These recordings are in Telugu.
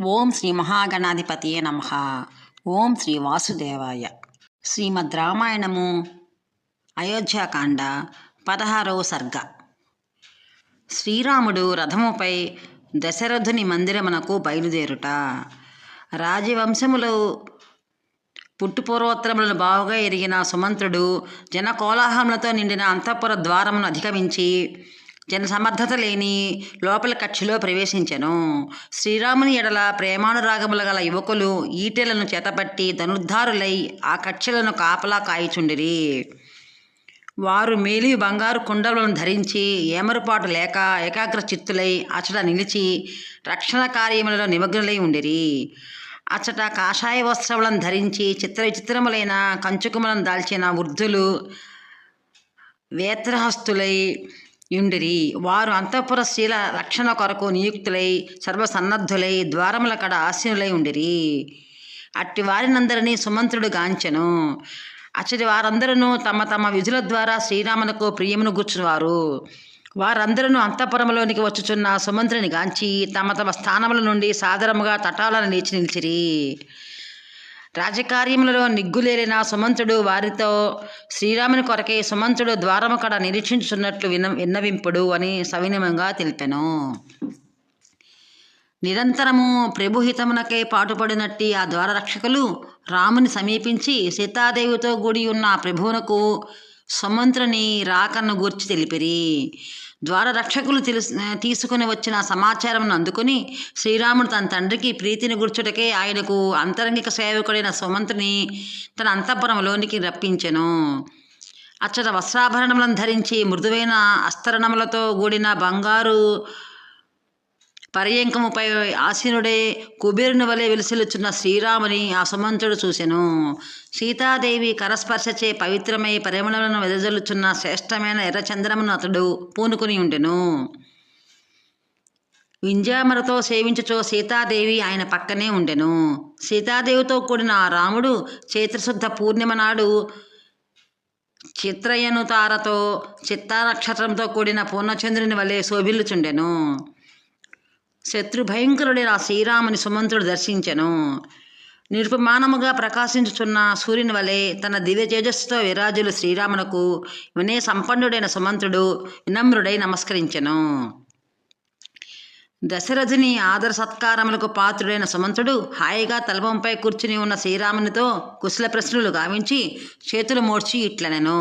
ఓం శ్రీ మహాగణాధిపతియే నమ. ఓం శ్రీ వాసుదేవాయ. శ్రీమద్ రామాయణము అయోధ్యాకాండ పదహారవ సర్గ. శ్రీరాముడు రథముపై దశరథుని మందిరమునకు బయలుదేరుట. రాజవంశములు పుట్టుపూర్వోత్తరములను బావుగా ఎరిగిన సుమంత్రుడు జన కోలాహలములతో నిండిన అంతఃపుర ద్వారమును అధిగమించి జన సమర్థత లేని లోపల కక్షలో ప్రవేశించెను. శ్రీరాముని ఎడల ప్రేమానురాగముల గల యువకులు ఈటెలను చేతపట్టి ధనుర్ధారులై ఆ కక్షలను కాపలా కాయిచుండిరి. వారు మేలి బంగారు కుండలను ధరించి ఏమరుపాటు లేక ఏకాగ్ర చిత్తులై అచట నిలిచి రక్షణ కార్యములలో నిమగ్నులై ఉండిరి. అచట కాషాయ వస్త్రములను ధరించి చిత్ర విచిత్రములైన కంచుకుమలను దాల్చిన వృద్ధులు వేత్రహస్తులై యుండిరి. వారు అంతఃపురశీల రక్షణ కొరకు నియుక్తులై సర్వసన్నద్ధులై ద్వారముల కడ ఆసీనులై ఉండిరి. అట్టి వారినందరినీ సుమంత్రుడు గాంచెను. అచ్చటి వారందరూ తమ తమ విధుల ద్వారా శ్రీరామునకు ప్రియమును గుర్చువారు. వారందరూ అంతఃపురంలోనికి వచ్చుచున్న సుమంత్రుని గాంచి తమ తమ స్థానముల నుండి సాదరముగా తటాలను లేచి నిలిచిరి. రాజకార్యములలో నిగ్గులేరిన సుమంతుడు వారితో శ్రీరాముని కొరకే సుమంతుడు ద్వారము కడ నిరీక్షించున్నట్లు విన విన్నవింపుడు అని సవినయంగా తెలిపెను. నిరంతరము ప్రభుహితమునకే పాటుపడినట్టి ఆ ద్వారరక్షకులు రాముని సమీపించి సీతాదేవితో కూడి ఉన్న ప్రభువునకు సుమంత్రుని రాకను గూర్చి తెలిపిరి. ద్వార రక్షకులు తెలుసు తీసుకుని వచ్చిన సమాచారంను అందుకుని శ్రీరాముడు తన తండ్రికి ప్రీతిని గుర్చుటకే ఆయనకు అంతరంగిక సేవకుడైన సుమంత్రుని తన అంతఃపురంలోనికి రప్పించెను. అచ్చట వస్త్రాభరణములను ధరించి మృదువైన అస్తరణములతో కూడిన బంగారు పర్యంకముపై ఆశీనుడే కుబేరుని వలె వెలిసిలుచున్న శ్రీరాముని ఆ సుమంతుడు చూసెను. సీతాదేవి కరస్పర్శచే పవిత్రమై పరిమళలను వెదజల్లుచున్న శ్రేష్టమైన ఎర్రచంద్రమును అతడు పూనుకుని ఉండెను. వింజామరతో సేవించుచో సీతాదేవి ఆయన పక్కనే ఉండెను. సీతాదేవితో కూడిన ఆ రాముడు చైత్రశుద్ధ పూర్ణిమ నాడు చిత్రయనుతారతో చిత్తానక్షత్రంతో నక్షత్రంతో కూడిన పూర్ణచంద్రుని వలె శోభిల్లుచుండెను. శత్రుభయంకరుడైన ఆ శ్రీరాముని సుమంతుడు దర్శించెను. నిరుపమానముగా ప్రకాశించుచున్న సూర్యుని వలె తన దివ్య తేజస్సుతో విరాజులు శ్రీరామునకు వినయ సంపన్నుడైన సుమంతుడు వినమ్రుడై నమస్కరించెను. దశరథుని ఆదర సత్కారములకు పాత్రుడైన సుమంతుడు హాయిగా తలపంపై కూర్చుని ఉన్న శ్రీరామునితో కుశల ప్రశ్నలు గావించి చేతులు మోడ్చి ఇట్లనెను.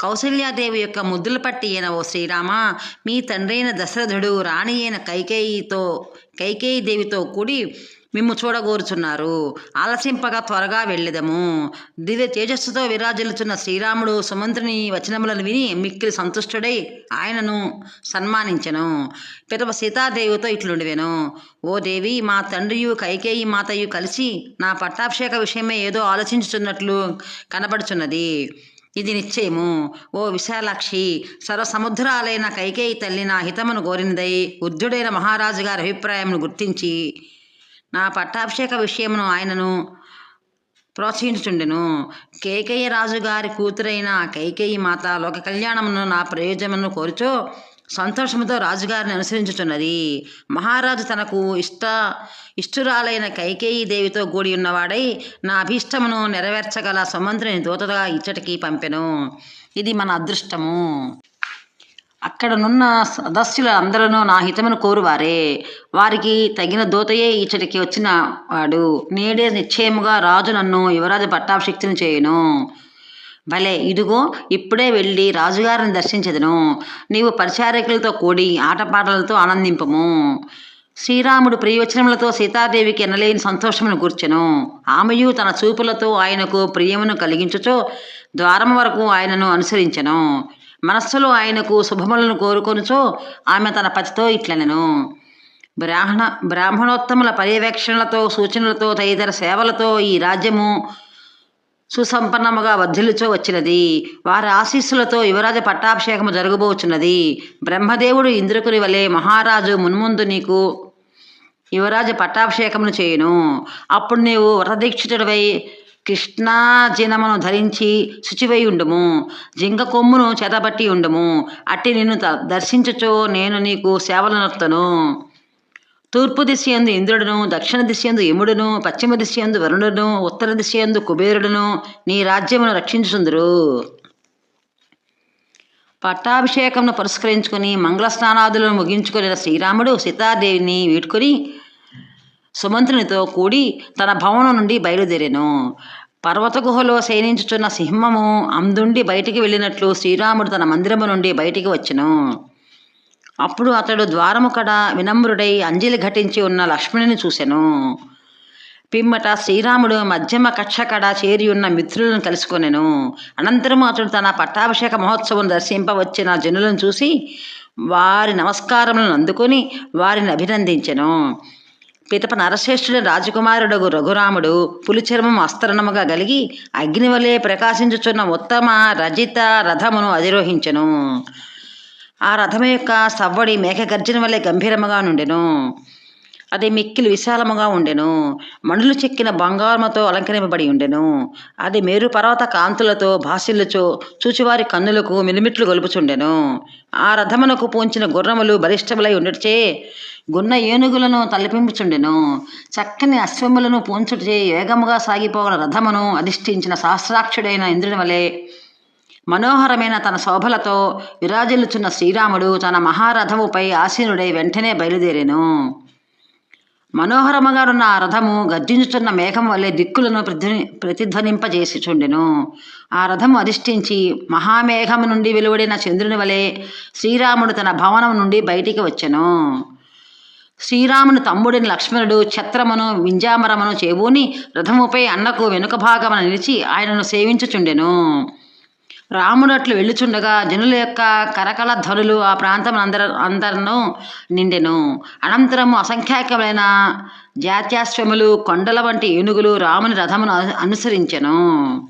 కౌసల్యాదేవి యొక్క ముద్దులు పట్టి ఈయన ఓ శ్రీరామ మీ తండ్రి అయిన దశరథుడు రాణి అయిన కైకేయితో కైకేయి దేవితో కూడి మిమ్ము చూడగోరుచున్నారు. ఆలసింపగా త్వరగా వెళ్ళెదము. దివ్య తేజస్సుతో విరాజిల్లుచున్న శ్రీరాముడు సుమంత్రుని వచనములను విని మిక్కిలి సంతుష్టుడై ఆయనను సన్మానించెను. పిదవ సీతాదేవితో ఇట్లుండివెను. ఓ దేవి మా తండ్రియు కైకేయి మాతయు కలిసి నా పట్టాభిషేక విషయమే ఏదో ఆలోచించుచున్నట్లు కనబడుచున్నది. ఇది నిశ్చయము ఓ విశాలాక్షి సర్వసముద్రాలైన కైకేయి తల్లి నా హితమును కోరినదై వృద్ధుడైన మహారాజు గారి అభిప్రాయమును గుర్తించి నా పట్టాభిషేక విషయమును ఆయనను ప్రోత్సహించుచుండెను. కేకయ్య రాజు గారి కూతురైన కైకేయి మాత లోక కళ్యాణమును నా ప్రయోజనమును కోరుచో సంతోషంతో రాజుగారిని అనుసరించుచున్నది. మహారాజు తనకు ఇష్ట ఇష్టురాలైన కైకేయి దేవితో కూడి ఉన్నవాడై నా అభీష్టమును నెరవేర్చగల సుమంత్రిని దూతగా ఇచ్చటికి పంపెను. ఇది మన అదృష్టము. అక్కడనున్న సదస్సులు అందరూ నా హితమును కోరువారే. వారికి తగిన దూతయే ఇచ్చటికి వచ్చిన వాడు నేడే నిశ్చయముగా రాజు నన్ను యువరాజు పట్టాభిషిక్తుని చేయను. భలే ఇదిగో ఇప్పుడే వెళ్ళి రాజుగారిని దర్శించదును. నీవు పరిచారకులతో కూడి ఆటపాటలతో ఆనందింపము. శ్రీరాముడు ప్రియవచనములతో సీతాదేవికి ఎనలేని సంతోషమును కూర్చెను ఆమెయు తన చూపులతో ఆయనకు ప్రియమును కలిగించుచో ద్వారం వరకు ఆయనను అనుసరించెను. మనస్సులో ఆయనకు శుభములను కోరుకొనుచో ఆమె తన పతితో ఇట్లనెను. బ్రాహ్మణ బ్రాహ్మణోత్తముల పర్యవేక్షణలతో సూచనలతో తదితర సేవలతో ఈ రాజ్యము సుసంపన్నముగా వర్ధిల్లుచో వచ్చినది. వారి ఆశీస్సులతో యువరాజ పట్టాభిషేకము జరగబోచున్నది. బ్రహ్మదేవుడు ఇంద్రకుని వలె మహారాజు మున్ముందు నీకు యువరాజు పట్టాభిషేకమును చేయును. అప్పుడు నీవు వ్రతదీక్షితుడివై కృష్ణాజినమును ధరించి శుచివై ఉండుము. జింక కొమ్మును చేతబట్టి ఉండుము. అట్టి నిన్ను ద- నేను నీకు సేవలు తూర్పు దిశయందు ఇంద్రుడును దక్షిణ దిశయందు యముడును పశ్చిమ దిశయందు వరుణుడును ఉత్తర దిశయందు కుబేరుడును నీ రాజ్యమును రక్షించుచుందురు. పట్టాభిషేకంను పురస్కరించుకుని మంగళ స్నానాదులను ముగించుకుని శ్రీరాముడు సీతాదేవిని వీడ్కొని సుమంత్రునితో కూడి తన భవనం నుండి బయలుదేరెను. పర్వత గుహలో శయనించుచున్న సింహము అందుండి బయటికి వెళ్ళినట్లు శ్రీరాముడు తన మందిరము నుండి బయటికి వచ్చెను. అప్పుడు అతడు ద్వారము కడ వినమ్రుడై అంజలి ఘటించి ఉన్న లక్ష్మణుని చూసెను. పిమ్మట శ్రీరాముడు మధ్యమ కక్ష కడ చేరి ఉన్న మిత్రులను కలుసుకొనెను. అనంతరము అతడు తన పట్టాభిషేక మహోత్సవం దర్శింపవచ్చిన జనులను చూసి వారి నమస్కారములను అందుకొని వారిని అభినందించెను. పితప నరశ్రేష్ఠుడి రాజకుమారుడు రఘురాముడు పులిచర్మం అస్తరణముగా కలిగి అగ్నివలే ప్రకాశించుచున్న ఉత్తమ రజిత రథమును అధిరోహించెను. ఆ రథము యొక్క సవ్వడి మేఘగర్జన వల్లే గంభీరముగా నుండెను. అది మిక్కిలి విశాలముగా ఉండెను. మణులు చెక్కిన బంగారముతో అలంకరింపబడి ఉండెను. అది మేరు పర్వత కాంతులతో భాసిల్లుచు చూచివారి కన్నులకు మిలిమిట్లు గొలుపుచుండెను. ఆ రథమునకు పూంచిన గుర్రములు బలిష్టములై ఉండటచే గున్న ఏనుగులను తలపింపుచుండెను. చక్కని అశ్వములను పూంచుటచే వేగముగా సాగిపోగల రథమును అధిష్ఠించిన సహస్రాక్షుడైన ఇంద్రుని వలె మనోహరమైన తన శోభలతో విరాజిల్లుచున్న శ్రీరాముడు తన మహారథముపై ఆసీనుడై వెంటనే బయలుదేరాను. మనోహరముగానున్న ఆ రథము గర్జించుచున్న మేఘం వల్లే దిక్కులను ప్రతిధ్వని ప్రతిధ్వనింపజేసిచుండెను. ఆ రథము అధిష్ఠించి మహామేఘము నుండి వెలువడిన చంద్రుని వలె శ్రీరాముడు తన భవనం నుండి బయటికి వచ్చెను. శ్రీరాముని తమ్ముడిని లక్ష్మణుడు ఛత్రమును వింజామరమును చేబూని రథముపై అన్నకు వెనుక భాగమున నిలిచి ఆయనను సేవించుచుండెను. రాముడు అట్లు వెళ్ళుచుండగా జనుల యొక్క కరకల ధ్వనులు ఆ ప్రాంతం అందర అందరను నిండెను. అనంతరము అసంఖ్యాకమైన జాత్యాశ్వములు కొండల వంటి ఏనుగులు రాముని రథమును అను- అనుసరించెను.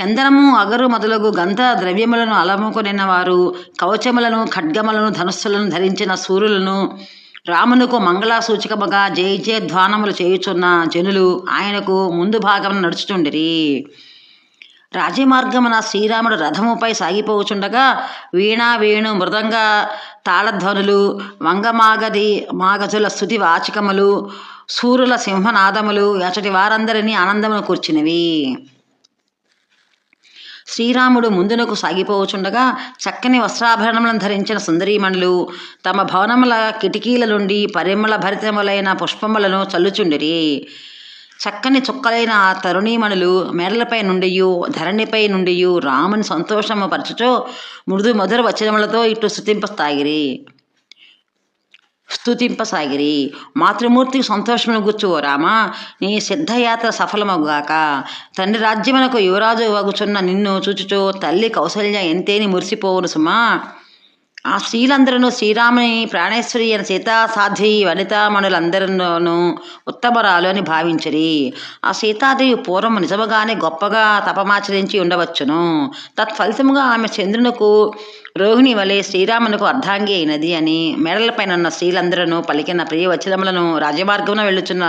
చందనము అగరు మొదలగు గంధ ద్రవ్యములను అలముకొనిన వారు కవచములను ఖడ్గములను ధనుస్సులను ధరించిన సూర్యులను రామునకు మంగళ సూచకముగా జయ జయ ధ్వానములు చేయుచున్న జనులు ఆయనకు ముందు భాగం నడుచుచుండిరి. రాజమార్గమున శ్రీరాముడు రథముపై సాగిపోవచుండగా వీణ వేణు మృదంగ తాళధ్వనులు వంగమాగది మాగజుల స్థుతి వాచకములు సూరుల సింహనాదములు అచటి వారందరినీ ఆనందమును కూర్చినవి. శ్రీరాముడు ముందునకు సాగిపోవచుండగా చక్కని వస్త్రాభరణములను ధరించిన సుందరీమణులు తమ భవనముల కిటికీల నుండి పరిమళ భరితములైన పుష్పములను చల్లుచుండిరి. చక్కని చుక్కలైన ఆ తరుణీమణులు మేడలపై నుండియు ధరణిపై నుండియు రాముని సంతోషము పరచుచో మృదు మధుర వచనములతో ఇటు స్థుతింపసాగిరి స్తుతింపసాగిరి. మాతృమూర్తికి సంతోషమును గుర్చు ఓ రామా నీ సిద్ధయాత్ర సఫలమగుగాక. తండ్రి రాజ్యమునకు యువరాజు వగుచున్న నిన్ను చూచుచో తల్లి కౌసల్య ఎంతేని మురిసిపోవును సుమా. ఆ స్త్రీలందరూ శ్రీరాముని ప్రాణేశ్వరి అని సీతా సాధ్వి వనితామణులందరిలోనూ ఉత్తమరాలు అని భావించరి. ఆ సీతాదేవి పూర్వం నిజముగానే గొప్పగా తపమాచరించి ఉండవచ్చును. తత్ఫలితముగా ఆమె చంద్రునకు రోహిణి వలె శ్రీరామునకు అర్ధాంగి అయినది అని మెడలపైన ఉన్న స్త్రీలందరూ పలికిన ప్రియ వచనములను రాజమార్గంలో వెళ్ళుచున్న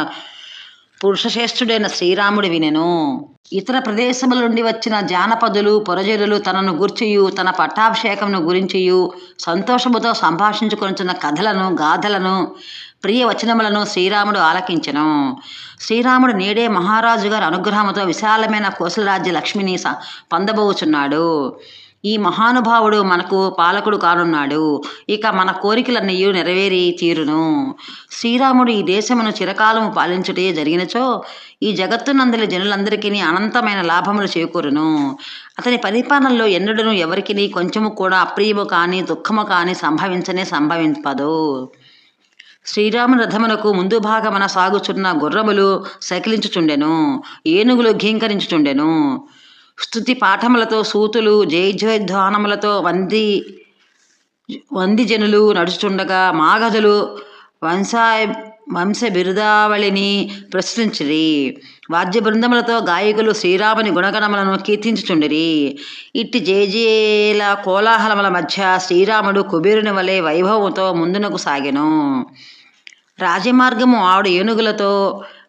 పురుషశ్రేష్ఠుడైన శ్రీరాముడు వినెను. ఇతర ప్రదేశముల నుండి వచ్చిన జానపదులు పొరజరులు తనను గుర్చియు తన పట్టాభిషేకమును గురించియు సంతోషముతో సంభాషించుకొనుచున్న కథలను గాథలను ప్రియ వచనములను శ్రీరాముడు ఆలకించను. శ్రీరాముడు నేడే మహారాజు గారి అనుగ్రహముతో విశాలమైన కోసలరాజ్య లక్ష్మిని స- పొందబోచున్నాడు. ఈ మహానుభావుడు మనకు పాలకుడు కానున్నాడు. ఇక మన కోరికలన్నీ నెరవేరి తీరును. శ్రీరాముడు ఈ దేశమును చిరకాలము పాలించుటే జరిగినచో ఈ జగత్తునందలి జనులందరికీ అనంతమైన లాభములు చేకూరును. అతని పరిపాలనలో ఎన్నడను ఎవరికి కొంచెము కూడా అప్రియము కానీ దుఃఖము కానీ సంభవించనే సంభవింపదు. శ్రీరామ రథమునకు ముందు భాగమున సాగుచున్న గుర్రములు సకిలించుచుండెను ఏనుగులు ఘీంకరించుచుండెను. స్తుతి పాఠములతో సూతులు జయజయధ్వానములతో వంది వంది జనులు నడుచుండగా మాగధులు వంశాయ వంశ బిరుదావళిని ప్రశ్నించిరి వాద్య బృందములతో గాయకులు శ్రీరాముని గుణగణములను కీర్తించుచుండిరి. ఇట్టి జేజేల కోలాహలముల మధ్య శ్రీరాముడు కుబేరుని వలె వైభవంతో ముందునకు సాగెను. రాజమార్గము ఆవిడ ఏనుగులతో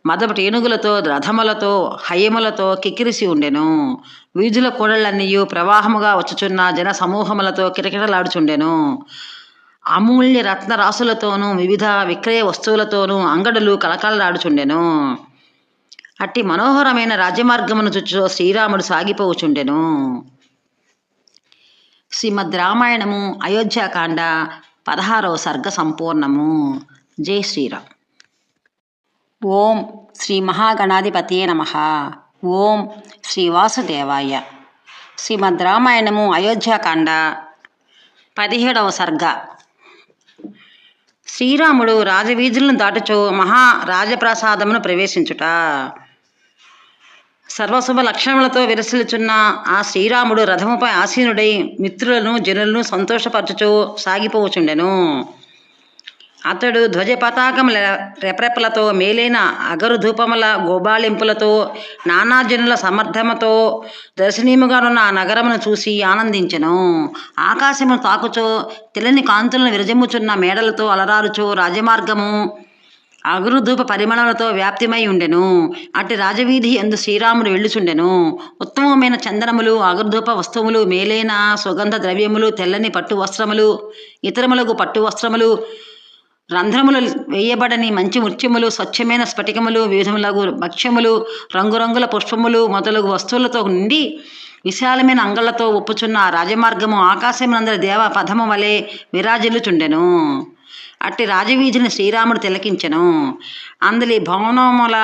మదపటి ఏనుగులతో రథములతో హయములతో కిక్కిరిసి ఉండెను. వీధుల కూడళ్ళన్నీయు ప్రవాహముగా వచ్చుచున్న జన సమూహములతో కిటకిటలాడుచుండెను. అమూల్య రత్న రాసులతోనూ వివిధ విక్రయ వస్తువులతోనూ అంగడులు కలకలలాడుచుండెను అట్టి మనోహరమైన రాజ్యమార్గమును చుచ్చు శ్రీరాముడు సాగిపోవుచుండెను. శ్రీమద్ రామాయణము అయోధ్యాకాండ పదహారవ సర్గ సంపూర్ణము జై శ్రీరామ్. ఓం శ్రీ మహాగణాధిపతియే నమ. ఓం శ్రీ వాసుదేవాయ. శ్రీమద్ రామాయణము అయోధ్యాకాండ పదిహేడవ సర్గ. శ్రీరాముడు రాజవీధులను దాటుచు మహా రాజప్రసాదమును ప్రవేశించుట. సర్వశుభ లక్షణములతో విరసిల్చున్న ఆ శ్రీరాముడు రథముపై ఆసీనుడై మిత్రులను జనులను సంతోషపరచుచు సాగిపోవచుండెను అతడు ధ్వజ పతాకముల రెప్రెపలతో మేలైన అగరు ధూపముల గోబాళింపులతో నానాజనుల సమర్థమతో దర్శనీయముగానున్న ఆ నగరమును చూసి ఆనందించెను. ఆకాశమును తాకుచో తెల్లని కాంతులను విరజమ్ముచున్న మేడలతో అలరారుచో రాజమార్గము అగురుధూప పరిమళలతో వ్యాప్తిమై ఉండెను. అటు రాజవీధి ఎందు శ్రీరాముడు వెళ్ళుచుండెను. ఉత్తమమైన చందనములు అగురుధూప వస్తువులు మేలైన సుగంధ ద్రవ్యములు తెల్లని పట్టు వస్త్రములు ఇతరములకు పట్టు వస్త్రములు రంధ్రములు వేయబడని మంచి ముత్యములు స్వచ్ఛమైన స్ఫటికములు వివిధములగు భక్ష్యములు రంగురంగుల పుష్పములు మొదలగు వస్తువులతో నిండి విశాలమైన అంగళ్ళతో ఒప్పుచున్న ఆ రాజమార్గము ఆకాశమునందరి దేవ పదము వలె విరాజిల్లుచుండెను. అట్టి రాజవీధిని శ్రీరాముడు తిలకించెను. అందలి భవనముల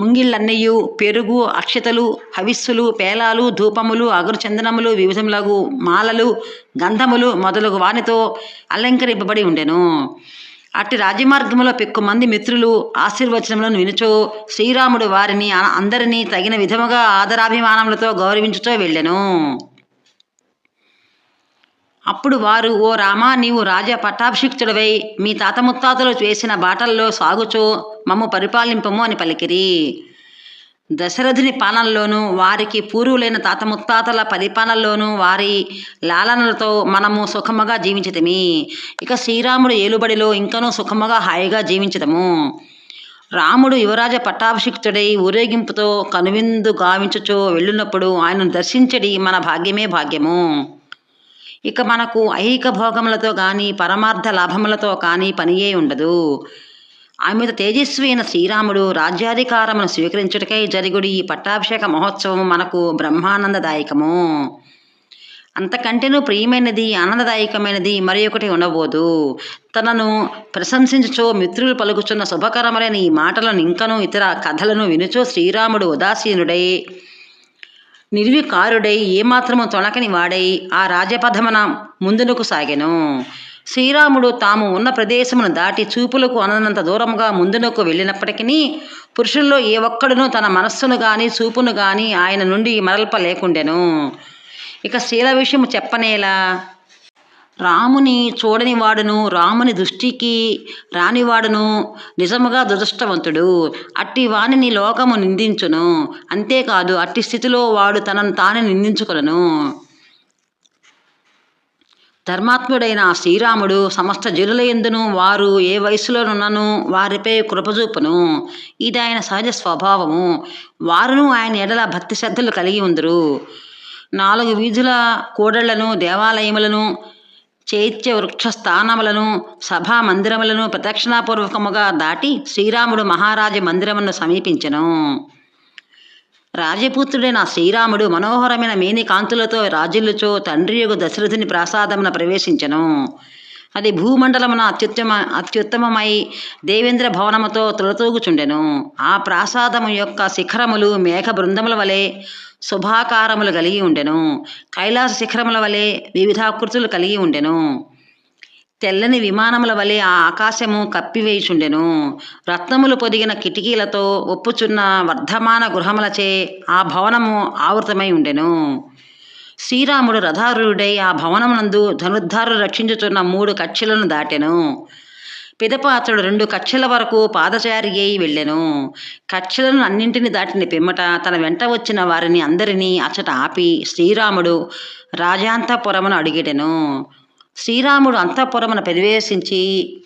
ముంగిళ్ళన్నయ్యు పెరుగు అక్షతలు హవిస్సులు పేలాలు ధూపములు అగురుచందనములు వివిధములగు మాలలు గంధములు మొదలగు వానితో అలంకరింపబడి ఉండెను. అట్టి రాజమార్గంలో పెక్కు మంది మిత్రులు ఆశీర్వచనములను వినుచో శ్రీరాముడు వారిని అందరినీ తగిన విధముగా ఆదరాభిమానములతో గౌరవించుచో వెళ్ళెను. అప్పుడు వారు ఓ రామా నీవు రాజ పట్టాభిషిక్తుడవై మీ తాత ముత్తాతలు చేసిన బాటల్లో సాగుచో మమ్ము పరిపాలింపము అని పలికిరి. దశరథుని పాలనలోనూ వారికి పూర్వులైన తాత ముత్తాతల పరిపాలనలోనూ వారి లాలనలతో మనము సుఖముగా జీవించటమి. ఇక శ్రీరాముడు ఏలుబడిలో ఇంకనూ సుఖముగా హాయిగా జీవించదము రాముడు యువరాజ పట్టాభిషిక్తుడై ఊరేగింపుతో కనువిందు గావించుచో వెళ్ళినప్పుడు ఆయనను దర్శించడి మన భాగ్యమే భాగ్యము. ఇక మనకు ఐహిక భోగములతో కానీ పరమార్థ లాభములతో కానీ పనియే ఉండదు. ఆమెత తేజస్వి అయిన శ్రీరాముడు రాజ్యాధికారమును స్వీకరించుటకై జరుగుడి ఈ పట్టాభిషేక మహోత్సవం మనకు బ్రహ్మానందదాయకము. అంతకంటేనూ ప్రియమైనది ఆనందదాయకమైనది మరి ఒకటి ఉండబోదు. తనను ప్రశంసించుచో మిత్రులు పలుకుచున్న శుభకరములైన ఈ మాటలను ఇంకనూ ఇతర కథలను వినుచో శ్రీరాముడు ఉదాసీనుడై నిర్వికారుడై ఏమాత్రము తొణకని వాడై ఆ రాజపథమన ముందునకు సాగెను. శ్రీరాముడు తాము ఉన్న ప్రదేశమును దాటి చూపులకు అననంత దూరముగా ముందునకు వెళ్ళినప్పటికీ పురుషుల్లో ఏ ఒక్కడునూ తన మనస్సును గాని చూపును గాని ఆయన నుండి మరల్ప లేకుండెను ఇక శీల విషయము చెప్పనేలా? రాముని చూడని వాడును రాముని దృష్టికి రానివాడును నిజముగా దురదృష్టవంతుడు. అట్టి వానిని లోకము నిందించును. అంతేకాదు అట్టి స్థితిలో వాడు తనను తానే నిందించుకొనను. ధర్మాత్ముడైన శ్రీరాముడు సమస్త జనులయందును వారు ఏ వయసులోనున్నను వారిపై కృపజూపును. ఇది ఆయన సహజ స్వభావము. వారును ఆయన ఎడల భక్తి శ్రద్ధలు కలిగి ఉందరు. నాలుగు వీధుల కూడళ్ళను దేవాలయములను చైత్య వృక్ష స్థానములను సభా మందిరములను ప్రదక్షిణాపూర్వకముగా దాటి శ్రీరాముడు మహారాజ మందిరమును సమీపించెను. రాజపుత్రుడైన శ్రీరాముడు. మనోహరమైన మేనికాంతులతో రాజులతో రాజులుచో తండ్రి యొక్క దశరథుని ప్రాసాదమున ప్రవేశించెను. అది భూమండలమున అత్యుత్తమ అత్యుత్తమమై దేవేంద్ర భవనముతో తులతూగుచుండెను. ఆ ప్రాసాదము యొక్క శిఖరములు మేఘ బృందముల వలె శుభాకారములు కలిగి ఉండెను. కైలాస శిఖరముల వలె వివిధాకృతులు కలిగి ఉండెను. తెల్లని విమానముల వలె ఆ ఆకాశము కప్పివేయుచుండెను. రత్నములు పొదిగిన కిటికీలతో ఒప్పుచున్న వర్ధమాన గృహములచే ఆ భవనము ఆవృతమై ఉండెను. శ్రీరాముడు రథారుడై ఆ భవనమునందు ధనుర్ధారులు రక్షించుచున్న మూడు కక్షలను దాటెను. పిదపాత్రుడు అతడు రెండు కక్షల వరకు పాదచారి అయి వెళ్ళెను. కక్షలను అన్నింటిని దాటిన పిమ్మట తన వెంట వచ్చిన వారిని అందరినీ అచ్చట ఆపి శ్రీరాముడు రాజాంతపురమును అడిగిడెను శ్రీరాముడు అంతఃపురమున ప్రవేశించి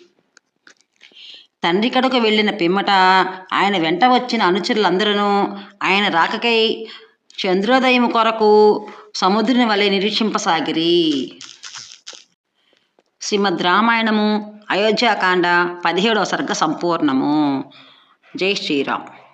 తండ్రి కడకు వెళ్ళిన పిమ్మట ఆయన వెంట వచ్చిన అనుచరులందరూ ఆయన రాకకై చంద్రోదయం కొరకు సముద్రుని వలె నిరీక్షింపసాగిరి. శ్రీమద్ రామాయణము అయోధ్యాకాండ పదిహేడవ సర్గ సంపూర్ణము. జై శ్రీరామ్.